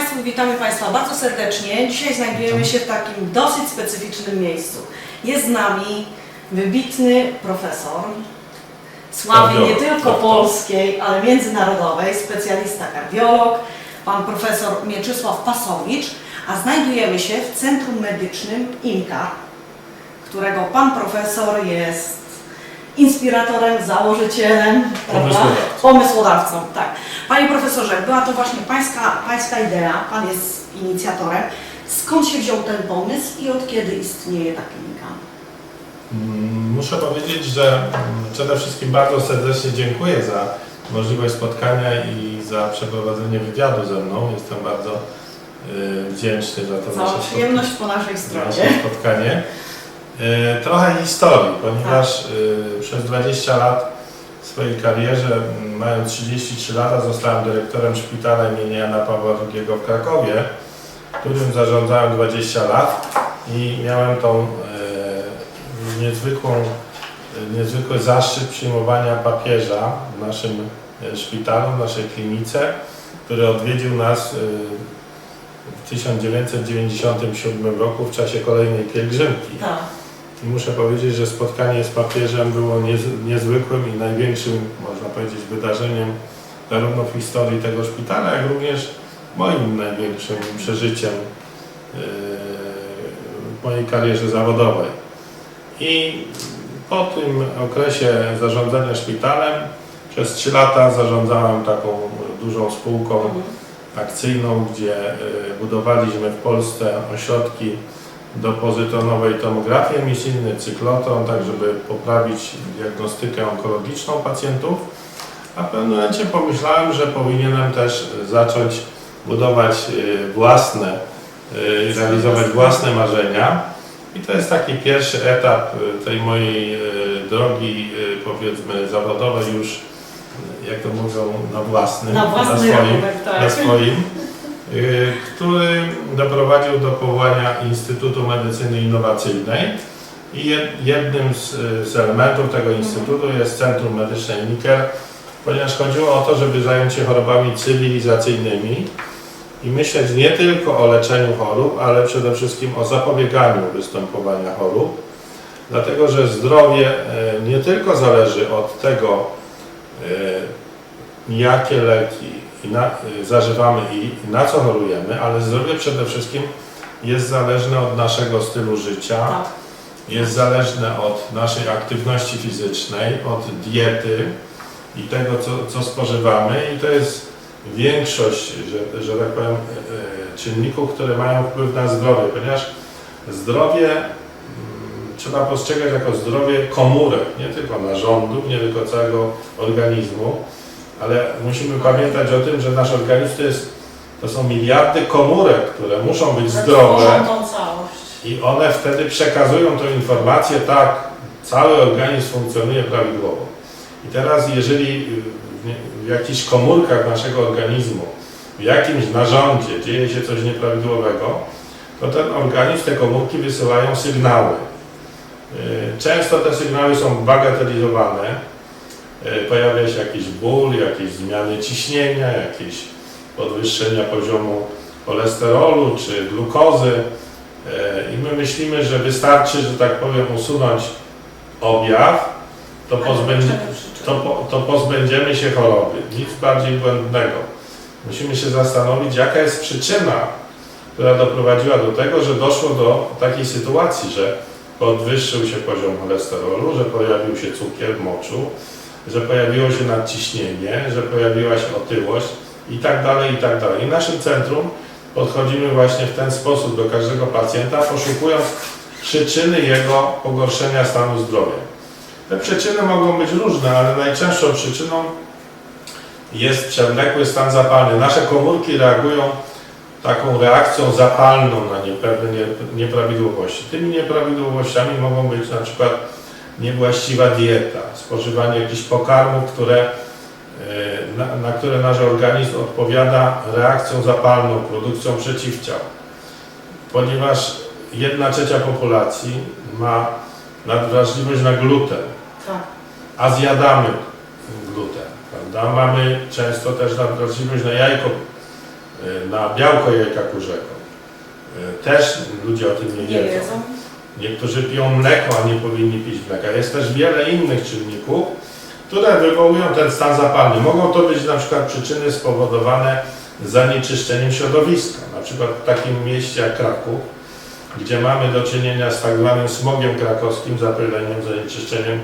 Państwu, witamy Państwa bardzo serdecznie. Dzisiaj znajdujemy się w takim dosyć specyficznym miejscu. Jest z nami wybitny profesor, sławy nie tylko polskiej, ale międzynarodowej, specjalista kardiolog, pan profesor Mieczysław Pasowicz, a znajdujemy się w Centrum Medycznym IMKA, którego pan profesor jest inspiratorem, założycielem, prawda? Pomysłodawcą. pomysłodawcą. Tak. Panie profesorze, była to właśnie pańska, pańska idea, pan jest inicjatorem. Skąd się wziął ten pomysł i od kiedy istnieje ta klinika? Mm, Muszę powiedzieć, że mm, przede wszystkim bardzo serdecznie dziękuję za możliwość spotkania i za przeprowadzenie wywiadu ze mną. Jestem bardzo y, wdzięczny za to Cała nasze przyjemność po naszej spotkanie. nasze stronie. spotkanie. Y, Trochę historii, ponieważ y, przez 20 lat w swojej karierze, mając 33 lata, zostałem dyrektorem szpitala imienia Jana Pawła II w Krakowie, którym zarządzałem 20 lat i miałem tą e, niezwykłą, e, niezwykły zaszczyt przyjmowania papieża w naszym e, szpitalu, w naszej klinice, który odwiedził nas e, w 1997 roku w czasie kolejnej pielgrzymki. I muszę powiedzieć, że spotkanie z papieżem było niez, niezwykłym i największym, można powiedzieć, wydarzeniem zarówno w historii tego szpitala, jak również moim największym przeżyciem yy, w mojej karierze zawodowej. I po tym okresie zarządzania szpitalem przez 3 lata zarządzałem taką dużą spółką Mhm. akcyjną, gdzie y, budowaliśmy w Polsce ośrodki do pozytonowej tomografii emisyjnej, cyklotron, tak żeby poprawić diagnostykę onkologiczną pacjentów. A w pewnym momencie pomyślałem, że powinienem też zacząć budować y, własne, y, realizować własne marzenia. I to jest taki pierwszy etap y, tej mojej drogi, powiedzmy, zawodowej już, jak to mówią, na własnym, Na własny swoim rachunek, tak. na swoim, który doprowadził do powołania Instytutu Medycyny Innowacyjnej. I jed- jednym z, z elementów tego instytutu jest Centrum Medyczne INIKER, ponieważ chodziło o to, żeby zająć się chorobami cywilizacyjnymi i myśleć nie tylko o leczeniu chorób, ale przede wszystkim o zapobieganiu występowania chorób. Dlatego, że zdrowie e, nie tylko zależy od tego, e, jakie leki na, zażywamy i na co chorujemy, ale zdrowie przede wszystkim jest zależne od naszego stylu życia, Tak. jest zależne od naszej aktywności fizycznej, od diety i tego, co, co spożywamy i to jest większość, że, że tak powiem, e, e, czynników, które mają wpływ na zdrowie, ponieważ zdrowie mm, trzeba postrzegać jako zdrowie komórek, nie tylko narządów, nie tylko całego organizmu, ale musimy pamiętać o tym, że nasz organizm to, jest, to są miliardy komórek, które muszą być zdrowe. Tworzą tą całość. I one wtedy przekazują tą informację, tak, cały organizm funkcjonuje prawidłowo. I teraz jeżeli w, nie, w jakichś komórkach naszego organizmu, w jakimś narządzie dzieje się coś nieprawidłowego, to ten organizm, te komórki wysyłają sygnały. Y, Często te sygnały są bagatelizowane, Y, pojawia się jakiś ból, jakieś zmiany ciśnienia, jakieś podwyższenia poziomu cholesterolu czy glukozy. E, I my myślimy, że wystarczy, że tak powiem, usunąć objaw, to, to, po- to pozbędziemy się choroby. Nic bardziej błędnego. Musimy się zastanowić, jaka jest przyczyna, która doprowadziła do tego, że doszło do takiej sytuacji, że podwyższył się poziom cholesterolu, że pojawił się cukier w moczu, że pojawiło się nadciśnienie, że pojawiła się otyłość i tak dalej, i tak dalej. W naszym centrum podchodzimy właśnie w ten sposób do każdego pacjenta, poszukując przyczyny jego pogorszenia stanu zdrowia. Te przyczyny mogą być różne, ale najczęstszą przyczyną jest przewlekły stan zapalny. Nasze komórki reagują taką reakcją zapalną na nie- nieprawidłowości. Tymi nieprawidłowościami mogą być na przykład niewłaściwa dieta, spożywanie jakichś pokarmów, które, e, na, na które nasz organizm odpowiada reakcją zapalną, produkcją przeciwciał. Ponieważ jedna trzecia populacji ma nadwrażliwość na gluten, Tak. a zjadamy gluten, prawda? Mamy często też nadwrażliwość na jajko y, na białko jajka kurzego. Y, Też ludzie o tym nie Nie wiedzą. Niektórzy piją mleko, a nie powinni pić mleka. Jest też wiele innych czynników, które wywołują ten stan zapalny. Mogą to być na przykład przyczyny spowodowane zanieczyszczeniem środowiska. Na przykład w takim mieście jak Kraków, gdzie mamy do czynienia z tak zwanym smogiem krakowskim, zapyleniem, zanieczyszczeniem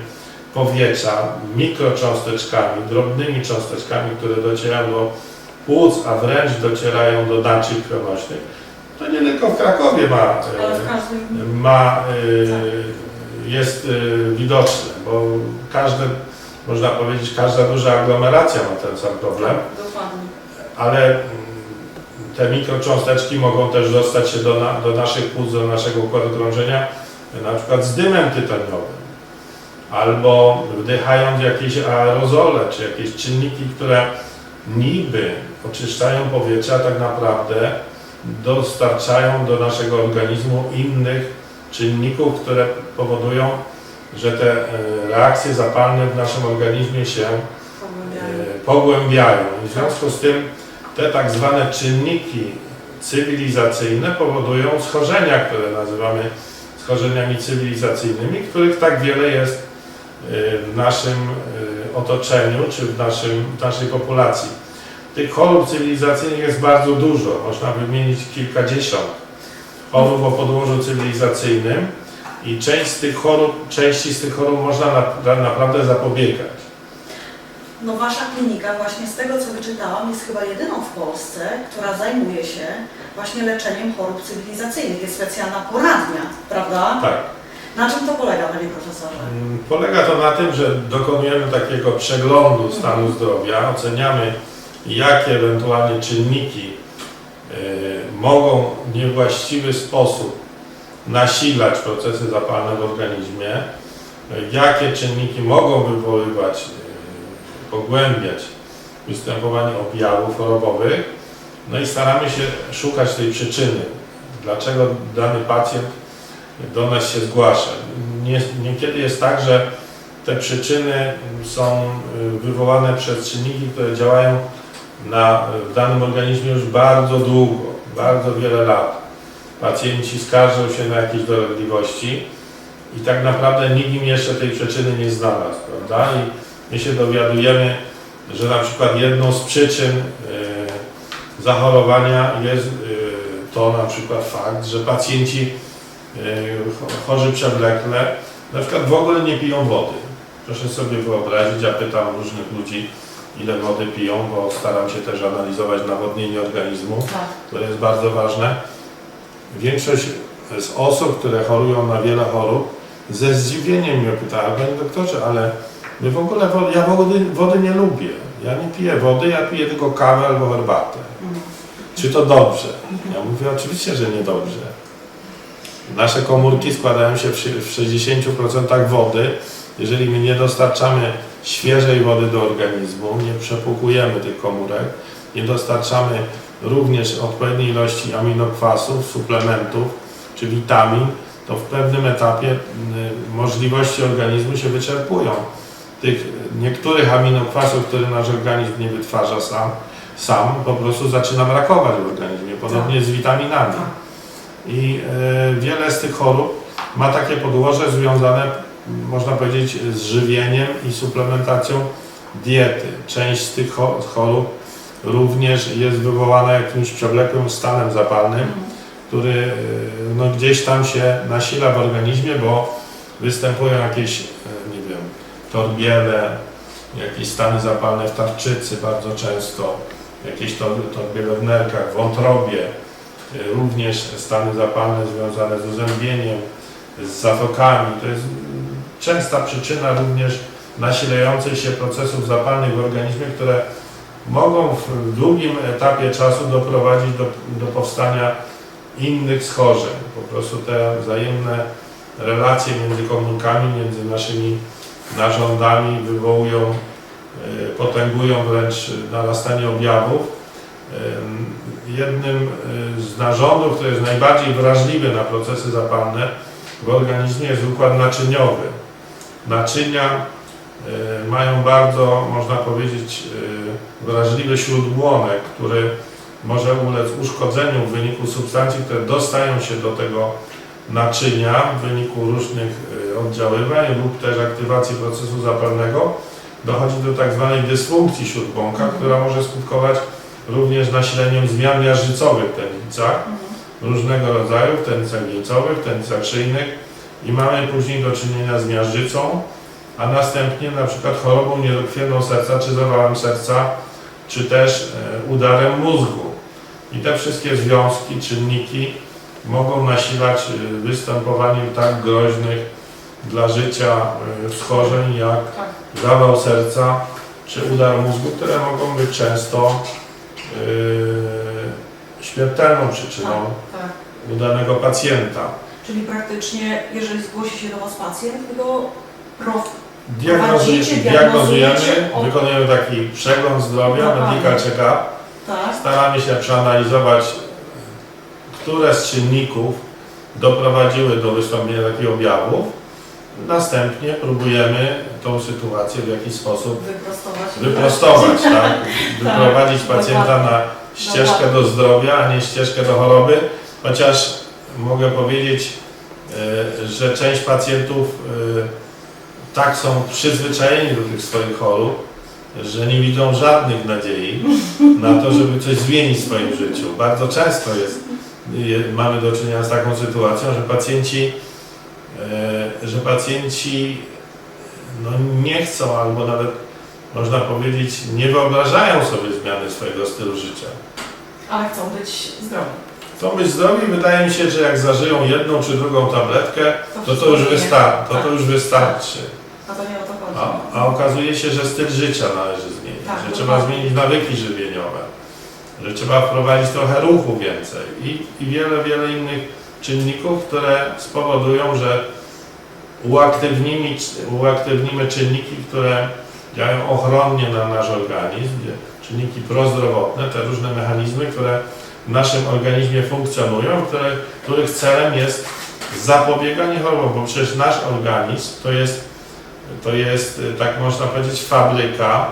powietrza, mikrocząsteczkami, drobnymi cząsteczkami, które docierają do płuc, a wręcz docierają do naczyń krwionośnych. To nie tylko w Krakowie ma ma, y, jest y, widoczne, bo każde, można powiedzieć, każda duża aglomeracja ma ten sam problem, Dokładnie. ale mm, te mikrocząsteczki mogą też dostać się do, na, do naszych płuc, do naszego układu krążenia, na przykład z dymem tytoniowym, albo wdychając jakieś aerozole, czy jakieś czynniki, które niby oczyszczają powietrze, a tak naprawdę dostarczają do naszego organizmu innych czynników, które powodują, że te e, reakcje zapalne w naszym organizmie się Pogłębiają. e, pogłębiają. I w związku z tym te tak zwane czynniki cywilizacyjne powodują schorzenia, które nazywamy schorzeniami cywilizacyjnymi, których tak wiele jest e, w naszym otoczeniu czy w, naszym, w naszej populacji. Tych chorób cywilizacyjnych jest bardzo dużo, można wymienić kilkadziesiąt chorób o podłożu cywilizacyjnym i część z tych chorób, części z tych chorób można na, naprawdę zapobiegać. No wasza klinika właśnie z tego co wyczytałam jest chyba jedyną w Polsce, która zajmuje się właśnie leczeniem chorób cywilizacyjnych. Jest specjalna poradnia, prawda? Tak. Na czym to polega, panie profesorze? Mm, Polega to na tym, że dokonujemy takiego przeglądu stanu zdrowia, oceniamy jakie ewentualnie czynniki y, mogą w niewłaściwy sposób nasilać procesy zapalne w organizmie, y, jakie czynniki mogą wywoływać, y, pogłębiać występowanie objawów chorobowych, no i staramy się szukać tej przyczyny, dlaczego dany pacjent do nas się zgłasza. Nie, niekiedy jest tak, że te przyczyny są wywołane przez czynniki, które działają na, w danym organizmie już bardzo długo, bardzo wiele lat. Pacjenci skarżą się na jakieś dolegliwości i tak naprawdę nikt im jeszcze tej przyczyny nie znalazł, prawda? I my się dowiadujemy, że na przykład jedną z przyczyn y, zachorowania jest y, to na przykład fakt, że pacjenci y, chorzy przewlekle na przykład w ogóle nie piją wody. Proszę sobie wyobrazić, ja pytam różnych ludzi, ile wody piją, bo staram się też analizować nawodnienie organizmu, Tak. które jest bardzo ważne. Większość z osób, które chorują na wiele chorób, ze zdziwieniem mnie pyta, "Ale panie doktorze, ale my w ogóle, wody, ja wody, wody nie lubię. Ja nie piję wody, ja piję tylko kawę albo herbatę. Mhm. Czy to dobrze? Ja mówię, oczywiście, że niedobrze. Nasze komórki składają się w 60% wody. Jeżeli my nie dostarczamy świeżej wody do organizmu, nie przepłukujemy tych komórek, nie dostarczamy również odpowiedniej ilości aminokwasów, suplementów czy witamin, to w pewnym etapie y, możliwości organizmu się wyczerpują. Tych niektórych aminokwasów, które nasz organizm nie wytwarza sam, sam po prostu zaczyna brakować w organizmie, podobnie z witaminami. Tak. I e, wiele z tych chorób ma takie podłoże związane, można powiedzieć, z żywieniem i suplementacją diety. Część z tych cho- chorób również jest wywołana jakimś przewlekłym stanem zapalnym, który e, no, gdzieś tam się nasila w organizmie, bo występują jakieś, e, nie wiem, torbiele, jakieś stany zapalne w tarczycy bardzo często, jakieś tor- torbiele w nerkach, w wątrobie, e, również stany zapalne związane z uzębieniem, z zatokami. To jest częsta przyczyna również nasilających się procesów zapalnych w organizmie, które mogą w długim etapie czasu doprowadzić do, do powstania innych schorzeń. Po prostu te wzajemne relacje między komórkami, między naszymi narządami wywołują, e, potęgują wręcz narastanie objawów. Em, Jednym e, z narządów, który jest najbardziej wrażliwy na procesy zapalne w organizmie jest układ naczyniowy. Naczynia e, mają bardzo, można powiedzieć, e, wrażliwy śródbłonek, który może ulec uszkodzeniu w wyniku substancji, które dostają się do tego naczynia w wyniku różnych y, oddziaływań lub też aktywacji procesu zapalnego. Dochodzi do tak zwanej dysfunkcji śródbąka, która może skutkować również nasileniem zmian miażdżycowych w tętnicach różnego rodzaju, w tętnicach wieńcowych, w tętnicach szyjnych i mamy później do czynienia z miażdżycą, a następnie na przykład chorobą niedokrwienną serca, czy zawałem serca, czy też e, udarem mózgu. I te wszystkie związki, czynniki mogą nasilać e, występowanie tak groźnych dla życia e, schorzeń jak Tak. zawał serca czy udar mózgu, które mogą być często śmiertelną przyczyną Tak. u danego pacjenta. Czyli praktycznie, jeżeli zgłosi się do Was pacjent, go prof... Diagnozujemy, Prowadzicie, diagnozujemy diagnozujecie od- wykonujemy taki przegląd zdrowia, Dokładnie. medical check-up. Tak? Staramy się przeanalizować, które z czynników doprowadziły do wystąpienia takich objawów. Następnie próbujemy tą sytuację w jakiś sposób Wyprostować. wyprostować, tak? wyprowadzić pacjenta na ścieżkę do zdrowia, a nie ścieżkę do choroby, chociaż mogę powiedzieć, e, że część pacjentów e, tak są przyzwyczajeni do tych swoich chorób, że nie widzą żadnych nadziei na to, żeby coś zmienić w swoim życiu. Bardzo często jest, je- mamy do czynienia z taką sytuacją, że pacjenci, e, że pacjenci no, nie chcą albo nawet można powiedzieć, nie wyobrażają sobie zmiany swojego stylu życia. Ale chcą być zdrowi. Chcą być zdrowi, wydaje mi się, że jak zażyją jedną czy drugą tabletkę, to to już, wysta- to, Tak. to już wystarczy. A to nie o to chodzi. A, a okazuje się, że styl życia należy zmienić, Tak, że dokładnie. trzeba zmienić nawyki żywieniowe, że trzeba wprowadzić trochę ruchu więcej i, i wiele, wiele innych czynników, które spowodują, że uaktywnimy, uaktywnimy czynniki, które działają ochronnie na nasz organizm, czynniki prozdrowotne, te różne mechanizmy, które w naszym organizmie funkcjonują, które, których celem jest zapobieganie chorobom, bo przecież nasz organizm to jest, to jest y, tak można powiedzieć, fabryka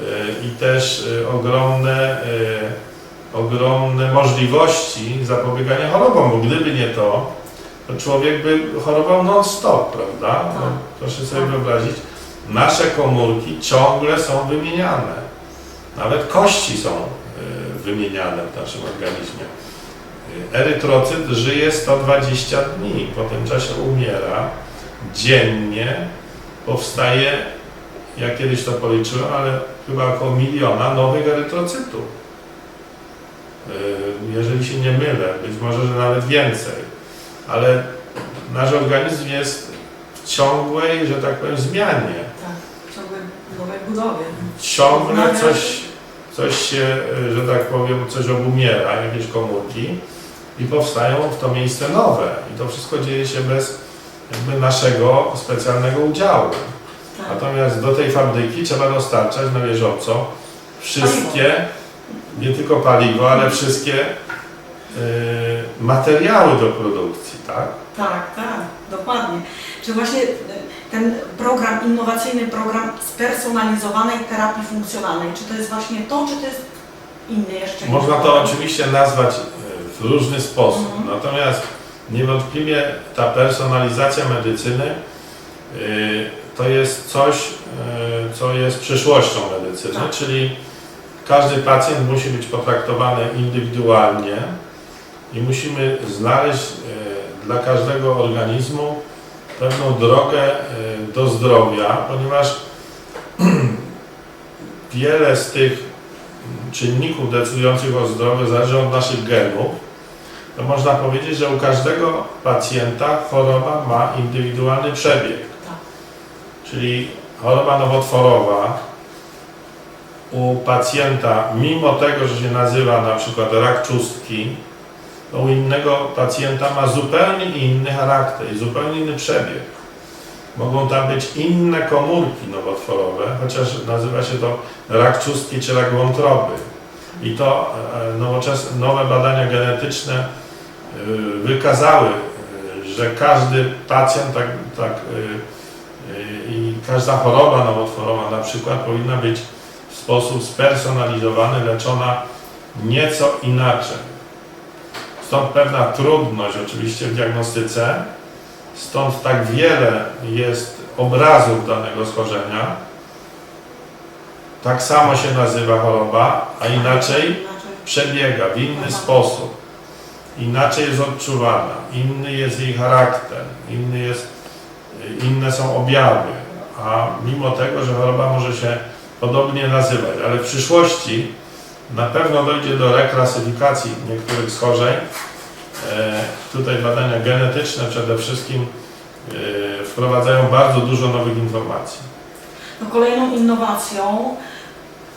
y, i też y, ogromne, ogromne możliwości zapobiegania chorobom, bo gdyby nie to, to człowiek by chorował non-stop, prawda? No, Tak. proszę sobie wyobrazić, nasze komórki ciągle są wymieniane. Nawet kości są wymieniane w naszym organizmie. Y, Erytrocyt żyje 120 dni, po tym czasie umiera. Dziennie powstaje, ja kiedyś to policzyłem, ale chyba około miliona nowych erytrocytów. Y, Jeżeli się nie mylę, być może, że nawet więcej. Ale nasz organizm jest w ciągłej, że tak powiem, zmianie Tak. Ciągle nowej budowie. ciągle coś, coś się, y, że tak powiem, coś obumiera, jakieś komórki i powstają w to miejsce nowe. I to wszystko dzieje się bez jakby naszego specjalnego udziału. Tak. Natomiast do tej fabryki trzeba dostarczać na bieżąco wszystkie, nie tylko paliwo, ale wszystkie y, materiały do produkcji, tak? Tak, tak, dokładnie. Czy właśnie e, ten program, innowacyjny program spersonalizowanej terapii funkcjonalnej, czy to jest właśnie to, czy to jest inny jeszcze? Można to oczywiście nazwać e, w różny sposób, Mhm. natomiast niewątpliwie ta personalizacja medycyny y, to jest coś, y, co jest przyszłością medycyny, Tak. czyli każdy pacjent musi być potraktowany indywidualnie i musimy znaleźć dla każdego organizmu pewną drogę y, do zdrowia, ponieważ wiele z tych czynników decydujących o zdrowiu zależy od naszych genów, to można powiedzieć, że u każdego pacjenta choroba ma indywidualny przebieg. Tak. Czyli choroba nowotworowa u pacjenta, mimo tego, że się nazywa na przykład rak czustki, u innego pacjenta ma zupełnie inny charakter i zupełnie inny przebieg. Mogą tam być inne komórki nowotworowe, chociaż nazywa się to rak czustki czy rak wątroby. I to e, nowoczesne, nowe badania genetyczne e, wykazały, e, że każdy pacjent tak, tak, i każda choroba nowotworowa na przykład powinna być w sposób spersonalizowany leczona nieco inaczej. Stąd pewna trudność oczywiście w diagnostyce, stąd tak wiele jest obrazów danego schorzenia. Tak samo się nazywa choroba, a inaczej przebiega w inny sposób. Inaczej jest odczuwana, inny jest jej charakter, inny jest, inne są objawy, a mimo tego, że choroba może się podobnie nazywać, ale w przyszłości na pewno dojdzie do reklasyfikacji niektórych schorzeń. E, tutaj badania genetyczne przede wszystkim e, wprowadzają bardzo dużo nowych informacji. No kolejną innowacją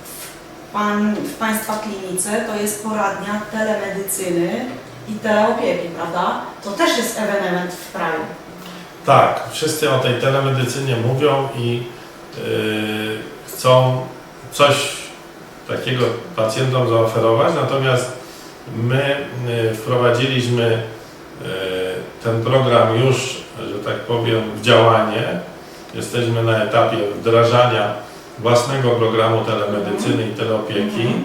w, pan, w Państwa klinice to jest poradnia telemedycyny i teleopieki, prawda? To też jest ewenement w kraju. Tak, wszyscy o tej telemedycynie mówią i yy, chcą coś takiego pacjentom zaoferować, natomiast my yy, wprowadziliśmy yy, ten program już, że tak powiem, w działanie. Jesteśmy na etapie wdrażania własnego programu telemedycyny i teleopieki, Mhm.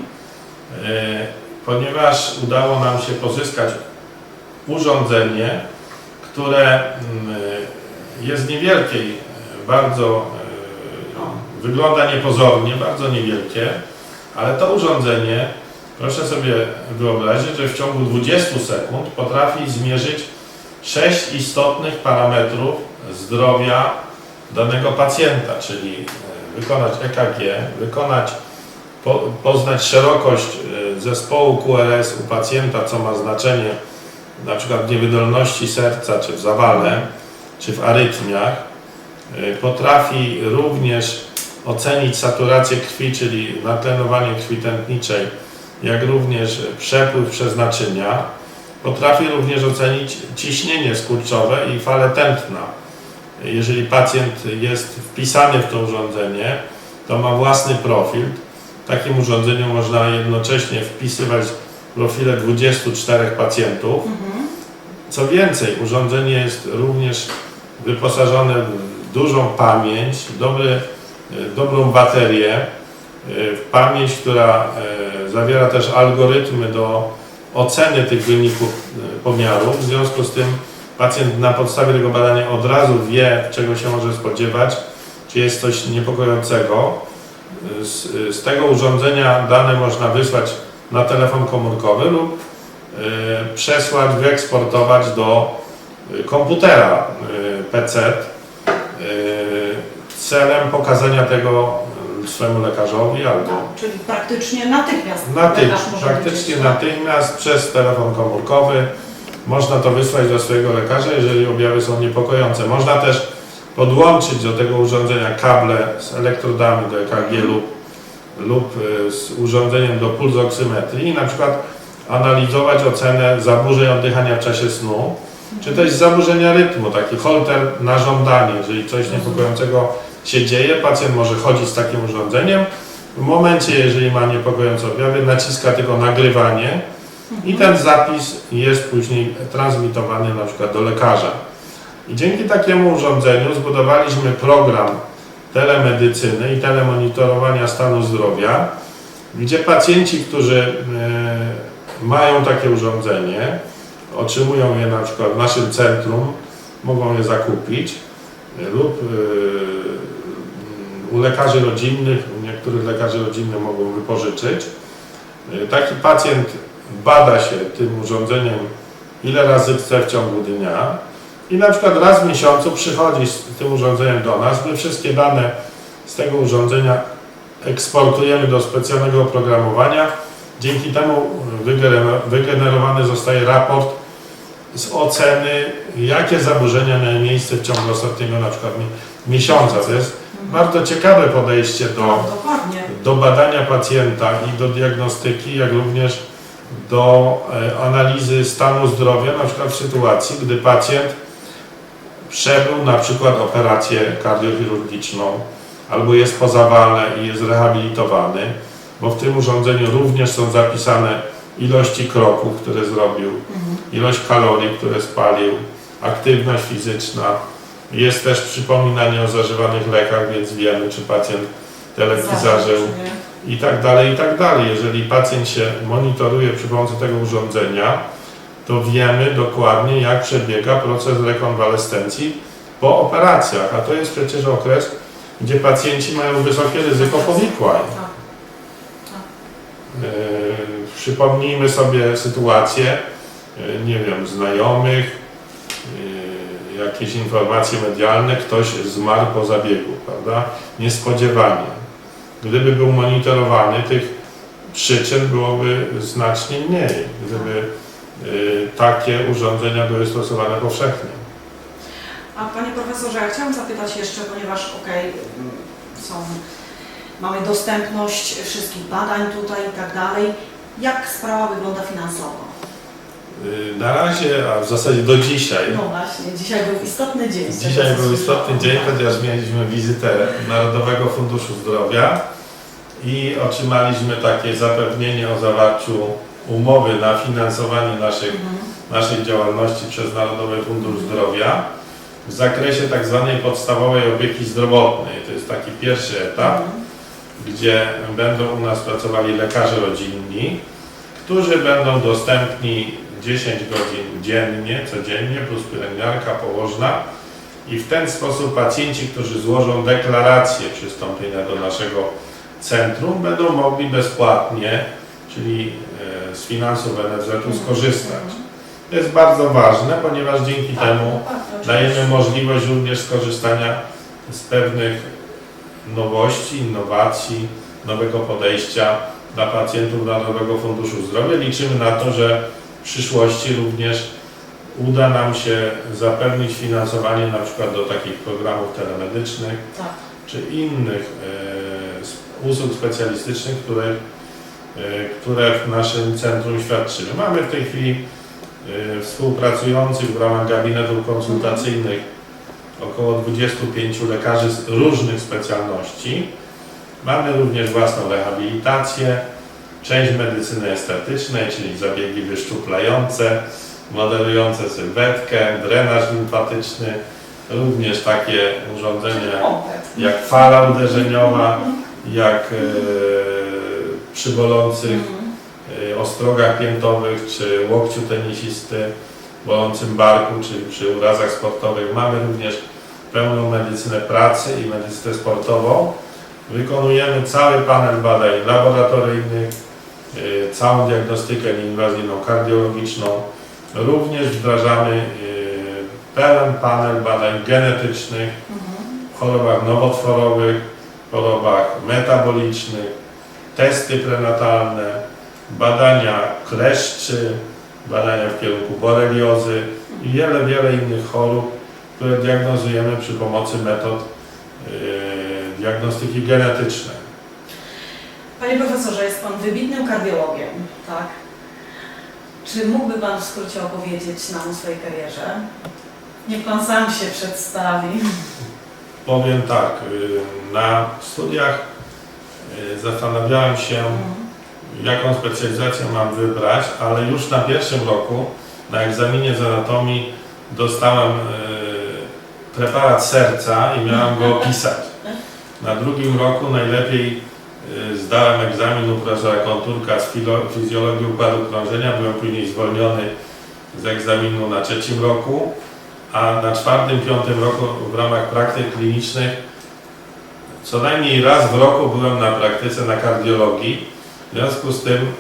yy, ponieważ udało nam się pozyskać urządzenie, które mm, jest niewielkiej, bardzo wygląda niepozornie, bardzo niewielkie, ale to urządzenie, proszę sobie wyobrazić, że w ciągu 20 sekund potrafi zmierzyć 6 istotnych parametrów zdrowia danego pacjenta, czyli e, wykonać EKG, wykonać, po, poznać szerokość e, zespołu QRS u pacjenta, co ma znaczenie na przykład w niewydolności serca, czy w zawale, czy w arytmiach. Y, Potrafi również ocenić saturację krwi, czyli natlenowanie krwi tętniczej, jak również przepływ przez naczynia. Potrafi również ocenić ciśnienie skurczowe i falę tętna. Jeżeli pacjent jest wpisany w to urządzenie, to ma własny profil. W takim urządzeniu można jednocześnie wpisywać profile 24 pacjentów. Mhm. Co więcej, urządzenie jest również wyposażone w dużą pamięć, dobry, dobrą baterię, w pamięć, która e, zawiera też algorytmy do oceny tych wyników pomiarów. W związku z tym pacjent na podstawie tego badania od razu wie, czego się może spodziewać, czy jest coś niepokojącego. Z, z tego urządzenia dane można wysłać na telefon komórkowy lub y, przesłać, wyeksportować do y, komputera y, PC y, celem pokazania tego y, swemu lekarzowi albo Tak, czyli praktycznie natychmiast natychmiast, lekarz może praktycznie wiedzieć, natychmiast przez telefon komórkowy można to wysłać do swojego lekarza, jeżeli objawy są niepokojące. Można też podłączyć do tego urządzenia kable z elektrodami do EKG lub, lub y, z urządzeniem do pulsoksymetrii i na przykład analizować ocenę zaburzeń oddychania w czasie snu, czy też zaburzenia rytmu, taki holter na żądanie, jeżeli coś niepokojącego się dzieje, pacjent może chodzić z takim urządzeniem, w momencie, jeżeli ma niepokojące objawy, naciska tylko nagrywanie i ten zapis jest później transmitowany na przykład do lekarza. I dzięki takiemu urządzeniu zbudowaliśmy program telemedycyny i telemonitorowania stanu zdrowia, gdzie pacjenci, którzy e, mają takie urządzenie, otrzymują je na przykład w naszym centrum, mogą je zakupić lub e, u lekarzy rodzinnych, u niektórych lekarzy rodzinnych mogą wypożyczyć. E, Taki pacjent bada się tym urządzeniem ile razy chce w ciągu dnia i na przykład raz w miesiącu przychodzi z tym urządzeniem do nas. My wszystkie dane z tego urządzenia eksportujemy do specjalnego oprogramowania. Dzięki temu wygener- wygenerowany zostaje raport z oceny, jakie zaburzenia miały miejsce w ciągu ostatniego na przykład mi- miesiąca. To jest bardzo ciekawe podejście do, Tak, do badania pacjenta i do diagnostyki, jak również do e, analizy stanu zdrowia, na przykład w sytuacji, gdy pacjent przebył na przykład operację kardiochirurgiczną albo jest po zawale i jest rehabilitowany, bo w tym urządzeniu również są zapisane ilości kroków, które zrobił, ilość kalorii, które spalił, aktywność fizyczna. Jest też przypominanie o zażywanych lekach, więc wiemy, czy pacjent tyle leki zażył, i tak dalej, i tak dalej. Jeżeli pacjent się monitoruje przy pomocy tego urządzenia, to wiemy dokładnie, jak przebiega proces rekonwalescencji po operacjach, a to jest przecież okres, gdzie pacjenci mają wysokie ryzyko powikłań. Tak. Yy, Przypomnijmy sobie sytuację, nie wiem, znajomych, yy, jakieś informacje medialne, ktoś zmarł po zabiegu, prawda? Niespodziewanie. Gdyby był monitorowany, tych przyczyn byłoby znacznie mniej, gdyby yy, takie urządzenia były stosowane powszechnie. A Panie Profesorze, ja chciałam zapytać jeszcze, ponieważ okej, mm, są, mamy dostępność wszystkich badań tutaj i tak dalej. Jak sprawa wygląda finansowo? Yy, Na razie, a w zasadzie do dzisiaj, No właśnie, dzisiaj był istotny dzień. Dzisiaj był istotny dzień, ponieważ mieliśmy wizytę Narodowego Funduszu Zdrowia i otrzymaliśmy takie zapewnienie o zawarciu umowy na finansowanie naszych, Mhm. naszej działalności przez Narodowy Fundusz Zdrowia w zakresie tak zwanej podstawowej opieki zdrowotnej. To jest taki pierwszy etap, Mhm. gdzie będą u nas pracowali lekarze rodzinni, którzy będą dostępni 10 godzin dziennie, codziennie, plus pielęgniarka, położna. I w ten sposób pacjenci, którzy złożą deklarację przystąpienia do naszego centrum, będą mogli bezpłatnie, czyli e, z finansów NFZ-u skorzystać. To jest bardzo ważne, ponieważ dzięki Tak, temu dajemy możliwość również skorzystania z pewnych nowości, innowacji, nowego podejścia dla pacjentów Narodowego Funduszu Zdrowia. Liczymy na to, że w przyszłości również uda nam się zapewnić finansowanie na przykład do takich programów telemedycznych Tak. czy innych s- usług specjalistycznych, które, e, które w naszym centrum świadczymy. Mamy w tej chwili e, współpracujących w ramach gabinetów konsultacyjnych około 25 lekarzy z różnych specjalności. Mamy również własną rehabilitację, część medycyny estetycznej, czyli zabiegi wyszczuplające, modelujące sylwetkę, drenaż limfatyczny, również takie urządzenia jak fala uderzeniowa, jak e, przy bolących e, ostrogach piętowych, czy łokciu tenisisty, bolącym barku, czy przy urazach sportowych. Mamy również pełną medycynę pracy i medycynę sportową. Wykonujemy cały panel badań laboratoryjnych, całą diagnostykę nieinwazyjną kardiologiczną. Również wdrażamy e, pełen panel badań genetycznych, w chorobach nowotworowych, chorobach metabolicznych, testy prenatalne, badania kleszczy, badania w kierunku boreliozy i wiele, wiele innych chorób, które diagnozujemy przy pomocy metod yy, diagnostyki genetycznej. Panie profesorze, jest Pan wybitnym kardiologiem, tak? Czy mógłby Pan w skrócie opowiedzieć nam o swojej karierze? Niech Pan sam się przedstawi. Powiem tak, yy, na studiach yy, zastanawiałem się, Mhm. jaką specjalizację mam wybrać, ale już na pierwszym roku na egzaminie z anatomii dostałem e, preparat serca i miałem go opisać. Na drugim roku najlepiej zdałem egzamin u profesora Konturka z fizjologii układu krążenia, byłem później zwolniony z egzaminu na trzecim roku, a na czwartym, piątym roku w ramach praktyk klinicznych co najmniej raz w roku byłem na praktyce na kardiologii. W związku z tym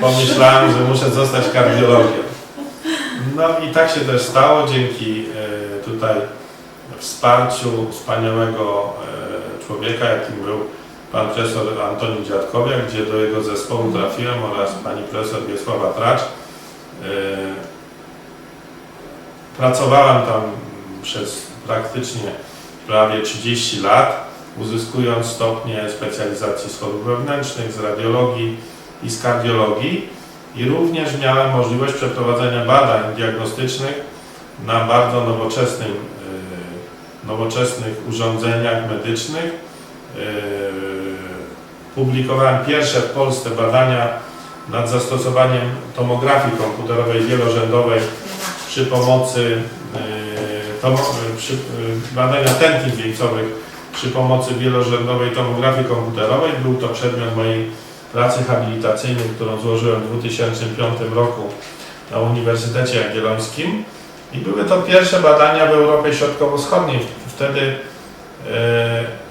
pomyślałem, że muszę zostać kardiologiem. No i tak się też stało dzięki e, tutaj wsparciu wspaniałego e, człowieka, jakim był pan profesor Antoni Dziadkowiak, gdzie do jego zespołu trafiłem oraz pani profesor Wiesława Tracz. E, Pracowałem tam przez praktycznie prawie 30 lat, uzyskując stopnie specjalizacji z chorób wewnętrznych, z radiologii i z kardiologii i również miałem możliwość przeprowadzenia badań diagnostycznych na bardzo nowoczesnym, e, nowoczesnych urządzeniach medycznych. E, Publikowałem pierwsze w Polsce badania nad zastosowaniem tomografii komputerowej wielorzędowej przy pomocy e, tomo, przy e, badania tętnic wieńcowych przy pomocy wielorzędowej tomografii komputerowej. Był to przedmiot mojej pracy habilitacyjnej, którą złożyłem w 2005 roku na Uniwersytecie Jagiellońskim. I były to pierwsze badania w Europie Środkowo-Wschodniej. Wtedy e,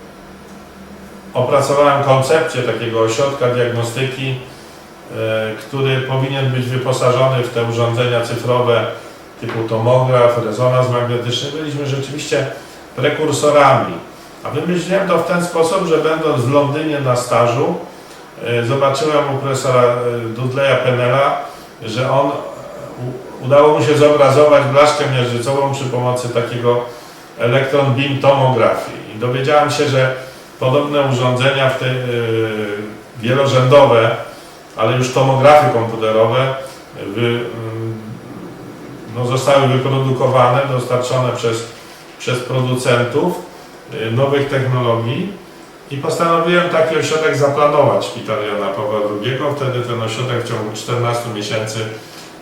opracowałem koncepcję takiego ośrodka diagnostyki, e, który powinien być wyposażony w te urządzenia cyfrowe typu tomograf, rezonans magnetyczny. Byliśmy rzeczywiście prekursorami. A wymyśliłem to w ten sposób, że będąc w Londynie na stażu, e, zobaczyłem u profesora e, Dudleya Pennella, że on udało mu się zobrazować blaszkę miażdżycową przy pomocy takiego elektron beam tomografii. I dowiedziałem się, że podobne urządzenia w te, e, wielorzędowe, ale już tomografy komputerowe wy, mm, no, zostały wyprodukowane, dostarczone przez, przez producentów e, nowych technologii i postanowiłem taki ośrodek zaplanować w szpitalu Jana Pawła II. Wtedy ten ośrodek w ciągu 14 miesięcy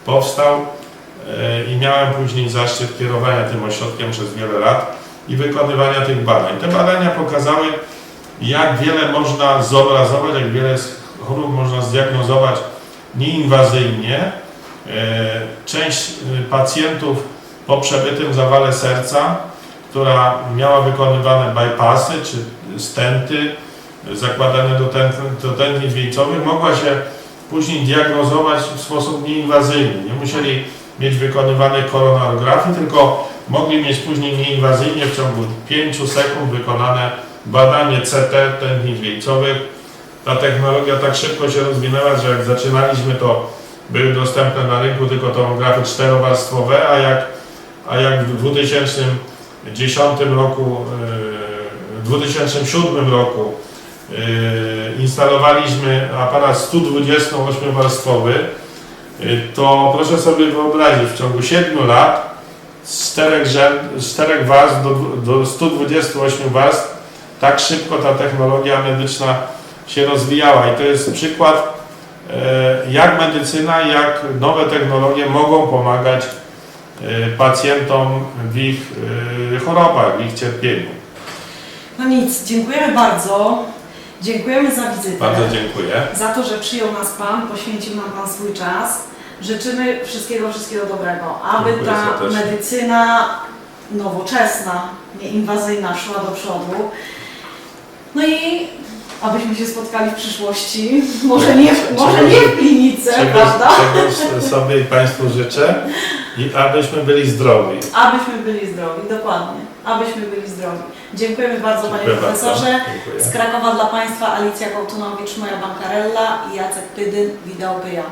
powstał e, i miałem później zaszczyt kierowania tym ośrodkiem przez wiele lat i wykonywania tych badań. Te badania pokazały, jak wiele można zobrazować, jak wiele chorób można zdiagnozować nieinwazyjnie. E, Część e, pacjentów po przebytym zawale serca, która miała wykonywane bypassy czy stenty e, zakładane do, tętn, do tętnic wieńcowych, mogła się później diagnozować w sposób nieinwazyjny. Nie musieli mieć wykonywanej koronarografii, tylko mogli mieć później nieinwazyjnie w ciągu 5 sekund wykonane badanie CT tętnic wieńcowych. Ta technologia tak szybko się rozwinęła, że jak zaczynaliśmy, to były dostępne na rynku tylko tomografy czterowarstwowe, a jak, a jak w 2010 roku, e, w 2007 roku e, instalowaliśmy aparat 128-warstwowy, e, to proszę sobie wyobrazić, w ciągu 7 lat z czterech, rzęd, z czterech warstw do, do 128 warstw tak szybko ta technologia medyczna się rozwijała i to jest przykład e, jak medycyna, jak nowe technologie mogą pomagać e, pacjentom w ich e, chorobach, w ich cierpieniu. No nic, dziękujemy bardzo. Dziękujemy za wizytę. Bardzo dziękuję. Za to, że przyjął nas Pan, poświęcił nam Pan swój czas. Życzymy wszystkiego, wszystkiego dobrego, aby Dziękuję ta medycyna nowoczesna, nieinwazyjna szła do przodu. No i abyśmy się spotkali w przyszłości, może nie, w- może nie w klinice, Czego, prawda? czego sobie i Państwu życzę i abyśmy byli zdrowi. Abyśmy byli zdrowi, dokładnie. Abyśmy byli zdrowi. Dziękujemy bardzo Panie Dziękuję bardzo. Profesorze. Dziękuję. Z Krakowa dla Państwa Alicja Kołtunowicz, moja bankarella i Jacek Pydyn, Wideo Pyja.